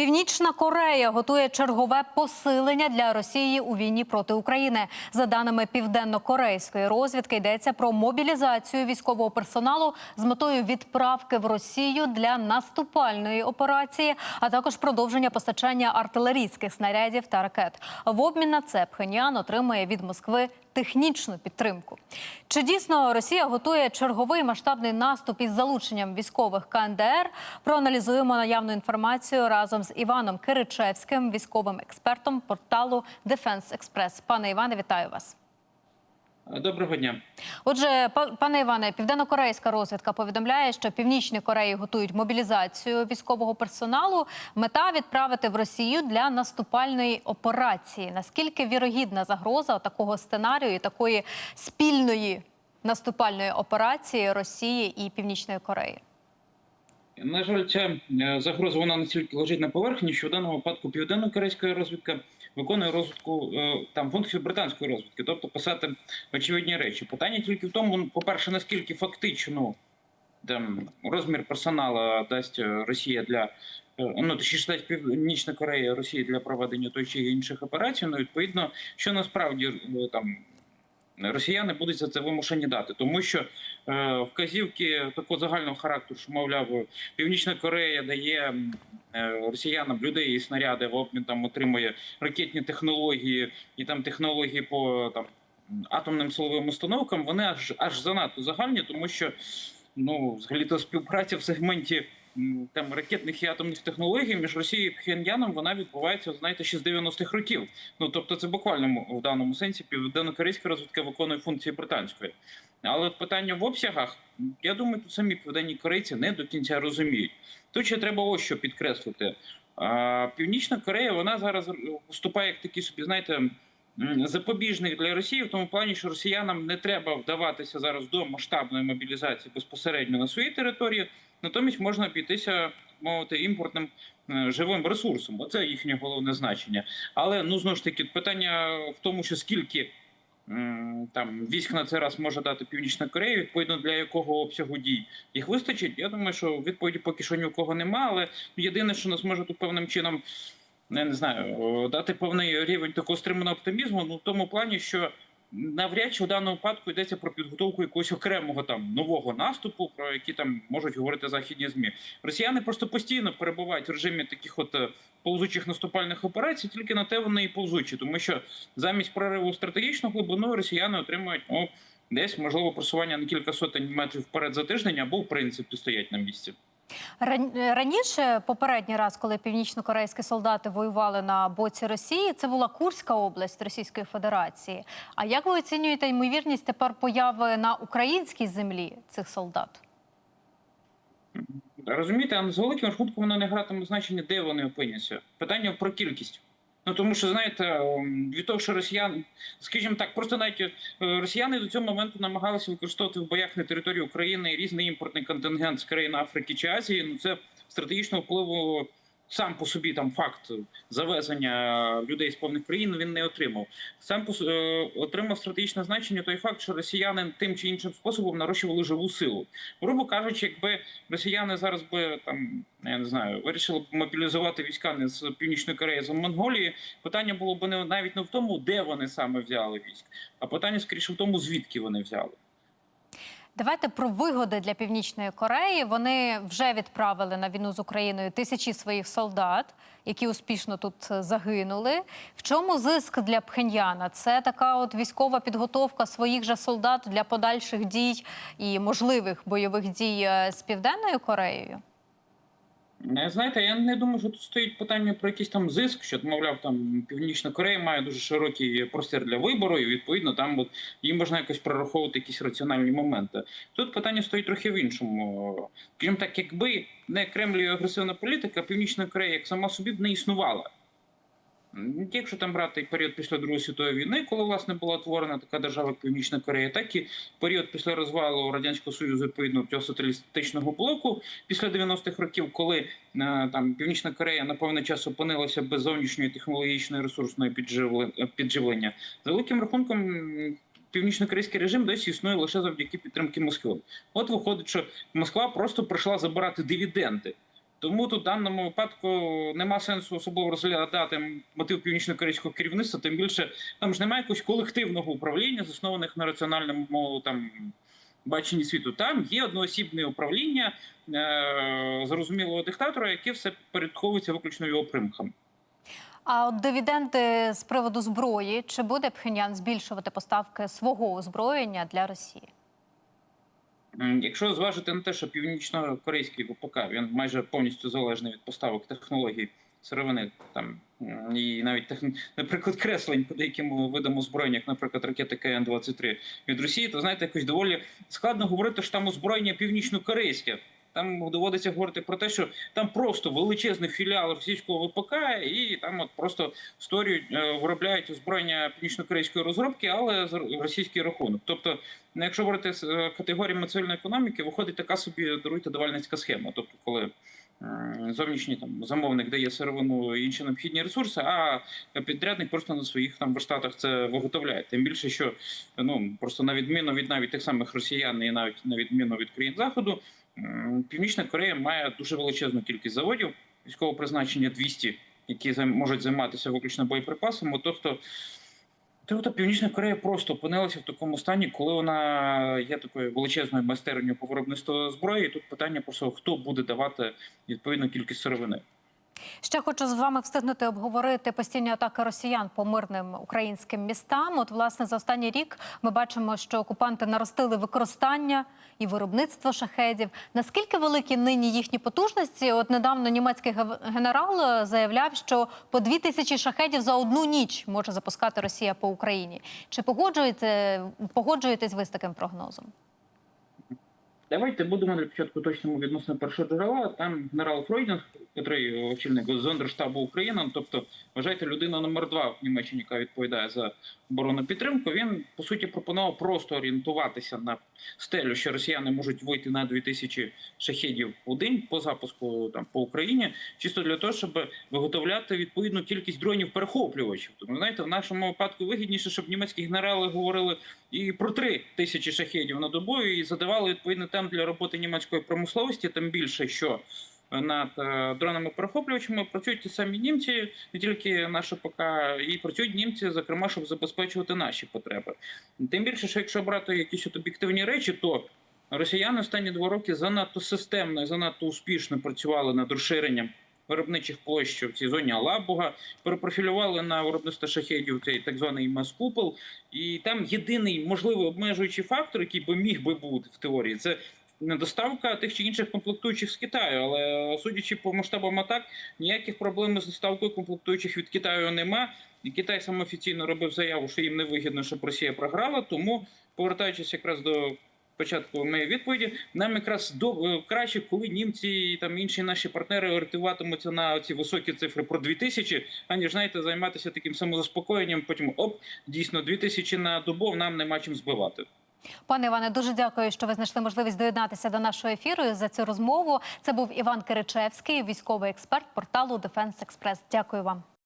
Північна Корея готує чергове посилення для Росії у війні проти України. За даними південно-корейської розвідки, йдеться про мобілізацію військового персоналу з метою відправки в Росію для наступальної операції, а також продовження постачання артилерійських снарядів та ракет. В обмін на це Пхеньян отримує від Москви технічну підтримку. Чи дійсно Росія готує черговий масштабний наступ із залученням військових КНДР? Проаналізуємо наявну інформацію разом з Іваном Киричевським, військовим експертом порталу Дефенс Експрес. Пане Іване, вітаю вас. Доброго дня. Отже, па- пане Іване, південно-корейська розвідка повідомляє, що північні Кореї готують мобілізацію військового персоналу. Мета відправити в Росію для наступальної операції. Наскільки вірогідна загроза такого сценарію і такої спільної наступальної операції Росії і Північної Кореї? На жаль, ця е, загроза вона настільки лежить на поверхні, що в даному випадку південно-корейська розвідка виконує розвідку е, там функцію британської розвідки, тобто писати очевидні речі. Питання тільки в тому, ну, по-перше, наскільки фактично там розмір персоналу дасть е, Росія для е, ну точніше дасть Північна Корея Росії для проведення той чи інших операцій. Ну відповідно, що насправді там. Росіяни будуть за це вимушені дати, тому що е, вказівки такого загального характеру, що мовляв, Північна Корея дає е, росіянам людей і снаряди в обмін там отримує ракетні технології і там технології по там атомним силовим установкам. Вони аж аж занадто загальні, тому що ну взагалі то співпраця в сегменті там ракетних і атомних технологій між Росією і Пхеньяном вона відбувається, знаєте, ще з 90-х років. Ну тобто, це буквально в даному сенсі південно-корейська розвідка виконує функції британської. Але от питання в обсягах, я думаю, тут самі південні корейці не до кінця розуміють. Тут ще треба ось що підкреслити. Північна Корея вона зараз виступає як такий собі, знаєте, запобіжник для Росії, в тому плані, що росіянам не треба вдаватися зараз до масштабної мобілізації безпосередньо на своїй території, натомість можна обійтися, мовити, імпортним е, живим ресурсом. Оце їхнє головне значення. Але ну знову ж таки питання в тому, що скільки там військ на цей раз може дати Північна Корея, відповідно для якого обсягу дій їх вистачить. Я думаю, що відповіді поки що ні у кого немає, але єдине, що нас може тут певним чином. Я не знаю, дати певний рівень такого стриманого оптимізму, ну в тому плані, що навряд чи в даному випадку йдеться про підготовку якогось окремого там нового наступу, про які там можуть говорити західні змі. Росіяни просто постійно перебувають в режимі таких от е, повзучих наступальних операцій, тільки на те вони і повзучі, тому що замість прориву стратегічну глибину росіяни отримують ну, десь можливо просування на кілька сотень метрів вперед за тиждень або в принципі стоять на місці. Ран- Раніше, попередній раз, коли північно-корейські солдати воювали на боці Росії, це була Курська область Російської Федерації. А як ви оцінюєте ймовірність тепер появи на українській землі цих солдат? Розумієте, а з великим швидко воно не гратиме значення, де вони опиняться. Питання про кількість. Ну тому що знаєте, ем, від того, що росіян, скажімо так, просто навіть е, росіяни до цього моменту намагалися використовувати в боях на території України різний імпортний контингент з країн Африки чи Азії. Ну це стратегічного впливу сам по собі там факт завезення людей з повних країн він не отримав. Сам по е, отримав стратегічне значення той факт, що росіяни тим чи іншим способом нарощували живу силу. Грубо кажучи, якби росіяни зараз би там я не знаю, вирішили б мобілізувати війська не з північної Кореї, а з Монголії. Питання було б не навіть не в тому, де вони саме взяли військ, а питання скоріше в тому, звідки вони взяли. Давайте про вигоди для Північної Кореї. Вони вже відправили на війну з Україною тисячі своїх солдат, які успішно тут е, загинули. В чому зиск для Пхеньяна? Це така от військова підготовка своїх же солдат для подальших дій і можливих бойових дій е, з Південною Кореєю? Е, Знаєте, я не думаю, що тут стоїть питання про якийсь там зиск, що мовляв, там Північна Корея має дуже широкий простір для вибору, і відповідно там от, їм можна якось прораховувати якісь раціональні моменти. Тут питання стоїть трохи в іншому. Скажімо так, якби не Кремль і агресивна політика, Північна Корея як сама собі б не існувала. Якщо там брати період після Другої світової війни, коли власне була утворена така держава Північна Корея, так і період після розвалу радянського союзу відповідно цього соціалістичного блоку після 90-х років, коли е, там Північна Корея на певний час опинилася без зовнішньої технологічної ресурсної підживле- підживлення, за великим рахунком. Північно-корейський режим досі існує лише завдяки підтримки Москви. От виходить, що Москва просто прийшла забирати дивіденди Тому тут в даному випадку нема сенсу особливо розглядати мотив північно-корейського керівництва, тим більше там ж немає якогось колективного управління, заснованих на раціональному там баченні світу. Там є одноосібне управління е- зрозумілого диктатора, яке все порядковується виключно його примхам. А от дивіденди з приводу зброї чи буде Пхеньян збільшувати поставки свого озброєння для Росії? Якщо зважити на те, що північно-корейський ВПК він майже повністю залежний від поставок технологій сировини, там і навіть техн... наприклад, креслень по деяким видам озброєння, як, наприклад, ракети КН-23 від Росії, то знаєте, якось доволі складно говорити, що там озброєння північно-корейське. Там доводиться говорити про те, що там просто величезний філіал російського ВПК, і там от просто створюють, е, виробляють озброєння північно-корейської розробки, але за російський рахунок. Тобто, якщо говорити з е, категоріями цивільної економіки, виходить така собі даруйте давальницька схема. Тобто, коли зовнішній там замовник дає сировину і інші необхідні ресурси, а підрядник просто на своїх там верстатах це виготовляє. Тим більше, що ну просто на відміну від навіть тих самих росіян, і навіть на відміну від країн заходу. Північна Корея має дуже величезну кількість заводів військового призначення 200, які можуть займатися виключно боєприпасами. Тобто, тобто Північна Корея просто опинилася в такому стані, коли вона є такою величезною майстернею по виробництву зброї. І тут питання просто хто буде давати відповідну кількість сировини. Ще хочу з вами встигнути обговорити постійні атаки росіян по мирним українським містам. От, власне, за останній рік ми бачимо, що окупанти наростили використання і виробництво шахедів. Наскільки великі нині їхні потужності? От недавно німецький генерал е, заявляв, що по дві тисячі шахедів за одну ніч може запускати Росія по Україні. Чи погоджуєте погоджуєтесь ви з таким прогнозом? Давайте будемо для початку точному відносно першого джерела. Там генерал Фройдінг, який очільник Зондерштабу України, ну, тобто вважайте людина номер два в Німеччині, яка відповідає за оборонну підтримку. Він по суті пропонував просто орієнтуватися на стелю, що росіяни можуть вийти на 2000 шахедів у день по запуску там по Україні, чисто для того, щоб виготовляти відповідну кількість дронів перехоплювачів. Тому знаєте, в нашому випадку вигідніше, щоб німецькі генерали говорили і про три тисячі шахедів на добу і задавали відповідний темп для роботи німецької промисловості, тим більше, що над е, дронами перехоплювачами працюють ті самі німці, не тільки наша ПК, і працюють німці, зокрема, щоб забезпечувати наші потреби. Тим більше, що якщо брати якісь от об'єктивні речі, то росіяни останні два роки занадто системно і занадто успішно працювали над розширенням виробничих площ в цій зоні Алабуга, перепрофілювали на виробництво шахедів цей так званий МЕС-купол. І там єдиний можливий обмежуючий фактор, який би міг би бути в теорії, це недоставка тих чи інших комплектуючих з Китаю. Але судячи по масштабам атак, ніяких проблем з доставкою комплектуючих від Китаю нема. Китай сам офіційно робив заяву, що їм не вигідно, щоб Росія програла. Тому, повертаючись якраз до початку моєї відповіді, нам якраз до е, краще, коли німці і там інші наші партнери орієнтуватимуться на ці високі цифри про 2000, аніж знаєте, займатися таким самозаспокоєнням. Потім оп, дійсно 2000 на добу нам нема чим збивати. Пане Іване, дуже дякую, що ви знайшли можливість доєднатися до нашого ефіру за цю розмову. Це був Іван Киричевський, військовий експерт порталу Дефенс Експрес. Дякую вам.